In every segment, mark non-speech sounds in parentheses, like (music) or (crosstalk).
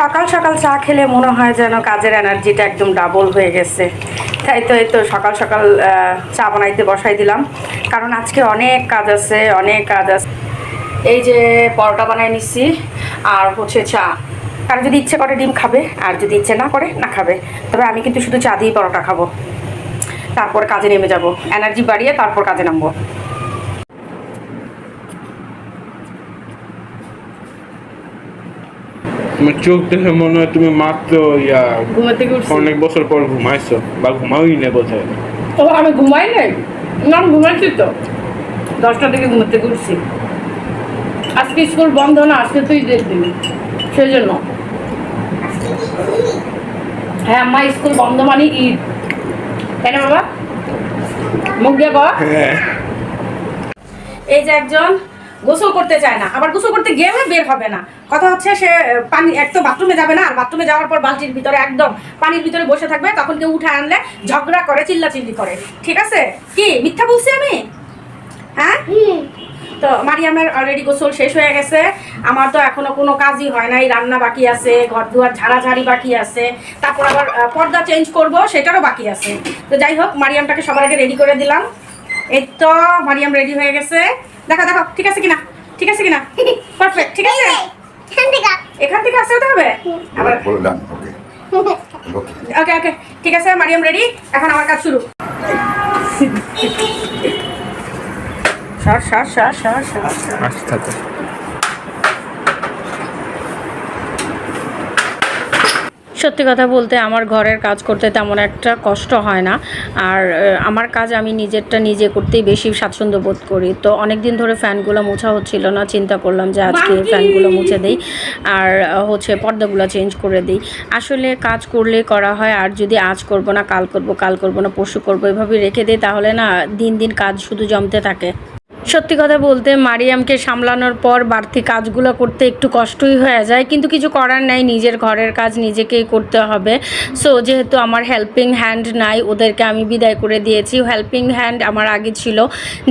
সকাল সকাল চা খেলে মনে হয় যেন কাজের এনার্জিটা একদম ডাবল হয়ে গেছে। তাই তো, এই তো সকাল সকাল চা বানাইতে বসাই দিলাম। কারণ আজকে অনেক কাজ আছে, অনেক কাজ আছে। এই যে পরোটা বানাই নিচ্ছি আর হচ্ছে চা। কারণ যদি ইচ্ছে করে ডিম খাবে, আর যদি ইচ্ছে না করে, না খাবে। তবে আমি কিন্তু শুধু চা দিয়েই পরোটা খাব। তারপর কাজে নেমে যাব। এনার্জি বাড়িয়ে তারপর কাজে নামবো। তোমার চোখ দেখে মনে হয় তুমি মাত্র ইয়া ঘুমের থেকে অনেক বছর পর ঘুমাইছো বা ঘুমাওই না বোধহয়। ও আমি ঘুমাই নাই? না আমি ঘুমাচ্ছি তো দশটা থেকে থেকে উঠছি। আজকে স্কুল বন্ধ না আজকে তুই ঈদের দিন। সেই জন্য হ্যাঁ আমার স্কুল বন্ধ মানে ঈদ। তাই না বাবা? মুখ দিয়ে হ্যাঁ। এই যে একজন গোসল করতে চায় না। আবার গোসল করতে গেলে বের হবে না। কথা হচ্ছে সে পানি এক তো বাথরুমে যাবে না আর বাথরুমে যাওয়ার পর বালতির ভিতরে একদম পানির ভিতরে বসে থাকবে তখন কেউ উঠে আনলে ঝগড়া করে চিল্লাচিল্লি করে। ঠিক আছে? কি মিথ্যা বলছি আমি? হ্যাঁ? তো মারিয়ামের অলরেডি গোসল শেষ হয়ে গেছে। আমার তো এখনও কোনো কাজই হয় নাই রান্না বাকি আছে ঘর দুয়ার ঝাড়াঝাড়ি বাকি আছে। তারপর আবার পর্দা চেঞ্জ করব সেটারও বাকি আছে। তো যাই হোক মারিয়ামটাকে সবার আগে রেডি করে দিলাম। এই তো মারিয়াম রেডি হয়ে গেছে। দেখো দেখো ঠিক আছে কিনা? ঠিক আছে কিনা? পারফেক্ট ঠিক আছে? এখান থেকে। আসতে হবে? আবার Well done. Okay. (laughs) Okay. ওকে ওকে ঠিক আছে মারিয়াম রেডি এখন আমার কাজ শুরু। (laughs) সর সর সর সর সর সর। আসতে থাকে সত্যি কথা বলতে আমার ঘরের কাজ করতে তেমন একটা কষ্ট হয় না। আর আমার কাজ আমি নিজেরটা নিজে করতেই বেশি স্বাচ্ছন্দ্য বোধ করি। তো অনেক দিন ধরে ফ্যানগুলো মোছা হচ্ছিল না চিন্তা করলাম যে আজকে ফ্যানগুলো মুছে দেই। আর হচ্ছে পর্দাগুলো চেঞ্জ করে দিই। আসলে কাজ করলে করা হয় আর যদি আজ করব না কাল করব কাল করব না পরশু করব এভাবে রেখে দিই তাহলে না দিন দিন কাজ শুধু জমতে থাকে। সত্যি কথা বলতে মারিয়ামকে সামলানোর পর বাড়তি কাজগুলো করতে একটু কষ্টই হয়ে যায়, কিন্তু কিছু করার নাই, নিজের ঘরের কাজ নিজেকেই করতে হবে। সো যেহেতু আমার হেল্পিং হ্যান্ড নাই, ওদেরকে আমি বিদায় করে দিয়েছি। হেল্পিং হ্যান্ড আমার আগে ছিল।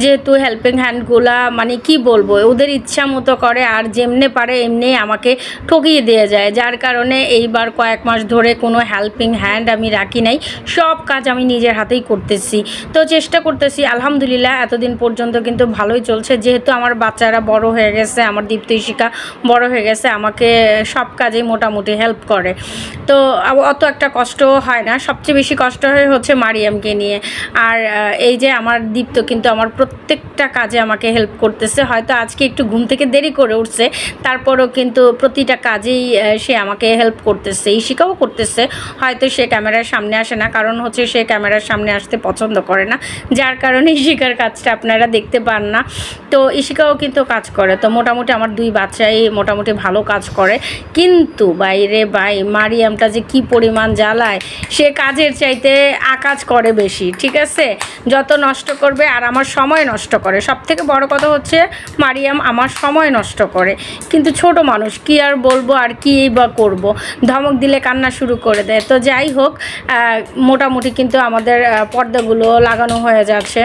যেহেতু হেল্পিং হ্যান্ডগুলা মানে কি বলব, ওদের ইচ্ছা মতো করে, আর যেমনে পারে এমনি আমাকে ঠকিয়ে দিয়ে যায়। যার কারণে এইবার কয়েক মাস ধরে কোনো হেল্পিং হ্যান্ড আমি রাখি নাই। সব কাজ আমি নিজের হাতেই করতেছি। তো চেষ্টা করতেছি, আলহামদুলিল্লাহ, এতদিন পর্যন্ত কিন্তু ভালোই চলছে। যেহেতু আমার বাচ্চারা বড় হয়ে গেছে, আমার দীপ্ত ইশিকা বড় হয়ে গেছে, আমাকে সব কাজেই মোটামুটি হেল্প করে। তো অত একটা কষ্ট হয় না। সবচেয়ে বেশি কষ্ট হয় হচ্ছে মারিয়ামকে নিয়ে। আর এই যে আমার দীপ্ত কিন্তু আমার প্রত্যেকটা কাজে আমাকে হেল্প করতেছে। হয়তো আজকে একটু ঘুম থেকে দেরি করে উঠছে, তারপরও কিন্তু প্রতিটা কাজেই সে আমাকে হেল্প করতেছে। ইশিকাও করতেছে। হয়তো সে ক্যামেরার সামনে আসে না, কারণ হচ্ছে সে ক্যামেরার সামনে আসতে পছন্দ করে না। যার কারণে ইশিকার কাজটা আপনারা দেখতে পান না। তো ইশিকাও কিন্তু কাজ করে। তো মোটামুটি আমার দুই বাচ্চাই মোটামুটি ভালো কাজ করে। কিন্তু বাইরে বাই মারিয়ামটা যে কি পরিমাণ জ্বালায়, সে কাজের চাইতে আকাজ করে বেশি, ঠিক আছে? যত নষ্ট করবে আর আমার সময় নষ্ট করে। সব থেকে বড় কথা হচ্ছে, মারিয়াম আমার সময় নষ্ট করে। কিন্তু ছোট মানুষ, কি আর বলব আর কি বা করব? ধমক দিলে কান্না শুরু করে দেয়। তো যাই হোক মোটামুটি কিন্তু আমাদের পর্দাগুলো লাগানো হয়ে যাচ্ছে।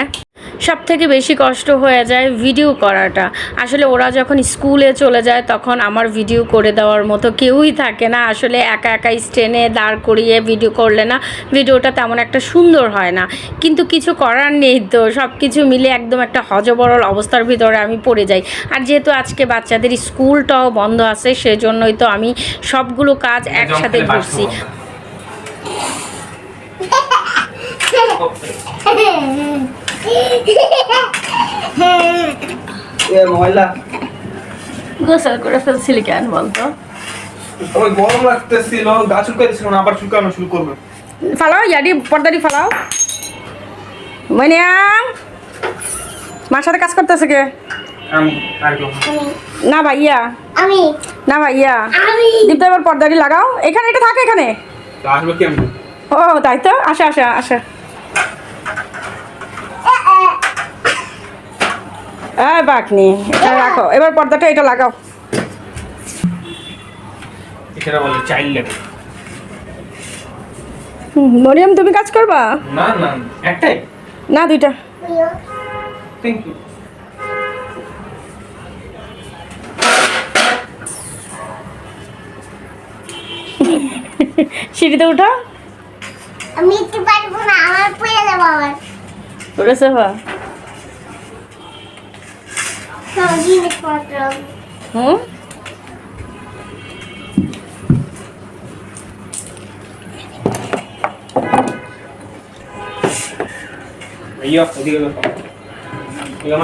সব থেকে বেশি কষ্ট হয়ে যায় ভিডিও করাটা। আসলে ওরা যখন স্কুলে চলে যায় তখন আমার ভিডিও করে দেওয়ার মতো কেউই থাকে না। আসলে একা একা স্টেনে দাঁড় করিয়ে ভিডিও করলে না ভিডিওটা তেমন একটা সুন্দর হয় না। কিন্তু কিছু করার নেই তো সব কিছু মিলে একদম একটা হজবরল অবস্থার ভিতরে আমি পড়ে যাই। আর যেহেতু আজকে বাচ্চাদের স্কুলটাও বন্ধ আছে সেজন্যই তো আমি সবগুলো কাজ একসাথে করছি। (laughs) (laughs) (laughs) এ ময়লা। গোসল করে ফেলছিলি কেন বলতো? আমার গরম লাগতেছিল গা না আবার চুলকানো শুরু করবে। ফালাও ইয়াডি পর্দাটি ফালাও। মানিয়াম মার সাথে কাজ করতেছে কে? না ভাইয়া। আমি। না ভাইয়া। আমি। দীপ্ত এবার পর্দাটি লাগাও। এখানে এটা থাকে এখানে। ও তাই তো? আসা আসা আসা। হ্যাঁ বাকনি এটা রাখো। এবার পর্দাটা এটা লাগাও। এখানে বলে চাইল্ড লেবার হুম, মরিয়ম তুমি কাজ করবা? না না একটাই। না দুইটা। থ্যাংক ইউ সিঁড়িতে উঠো। আমি একটু পারব না আমার পড়ে যাব আবার। ওরে সোফা সব জিনিসপত্র হুম ইয়া এদিকে দেখো ইয়া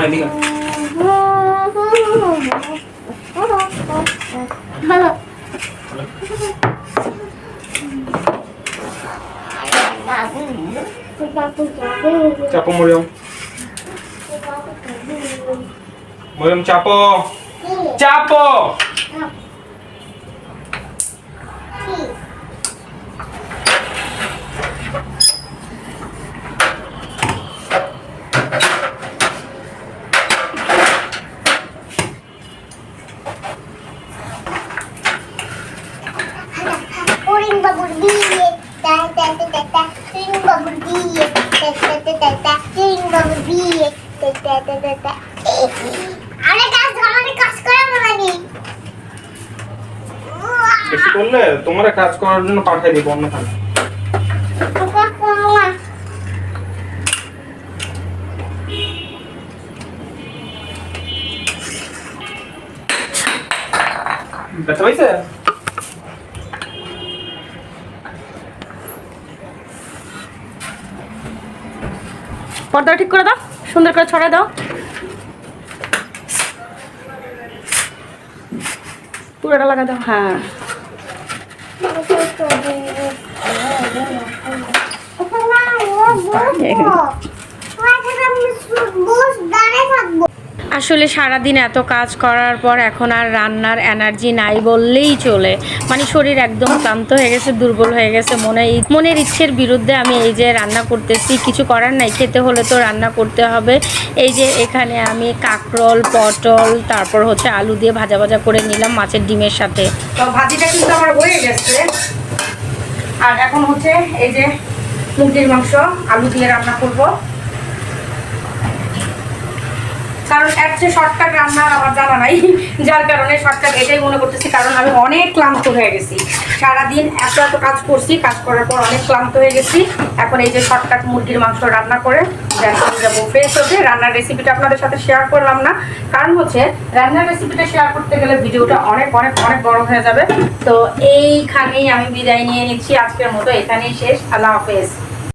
Belum capo. Capo. তোমার কাজ করার জন্য পাঠাই দিব অন্যখানে কাজ। করব না ব্যথা পাইছে? পর্দাটা ঠিক করে দাও, সুন্দর করে ছড়াই দাও। পুরোটা লাগা দাও হ্যাঁ। আসলে সারাদিন এত কাজ করার পর এখন আর রান্নার এনার্জি নাই বললেই চলে। মানে শরীর একদম ক্লান্ত হয়ে গেছে, দুর্বল হয়ে গেছে, মনে মনের ইচ্ছের বিরুদ্ধে আমি এই যে রান্না করতেছি, কিছু করার নাই, খেতে হলে তো রান্না করতে হবে। এই যে এখানে আমি কাঁকরোল, পটল, তারপর হচ্ছে আলু দিয়ে ভাজা ভাজা করে নিলাম মাছের ডিমের সাথে। তো ভাজিটা কিন্তু আমার হয়ে গেছে। আর এখন হচ্ছে এই যে মুরগির মাংস আলু দিয়ে রান্না করব। কারণ এক যে শর্টকাট রান্না আমার জানা নাই, যার কারণে শর্টকাট এটাই মনে করতেছি, কারণ আমি অনেক ক্লান্ত হয়ে গেছি। সারাদিন এত এত কাজ করছি, কাজ করার পর অনেক ক্লান্ত হয়ে গেছি। এখন এই যে শর্টকাট মুরগির মাংস রান্না করে ফ্রেশ হতে। রান্নার রেসিপিটা আপনাদের সাথে শেয়ার করলাম না। কারণ হচ্ছে, রান্নার রেসিপিটা শেয়ার করতে গেলে ভিডিওটা অনেক অনেক অনেক বড় হয়ে যাবে। তো এইখানেই আমি বিদায় নিয়ে নিচ্ছি। আজকের মতো এখানেই শেষ। আল্লাহ হাফেজ।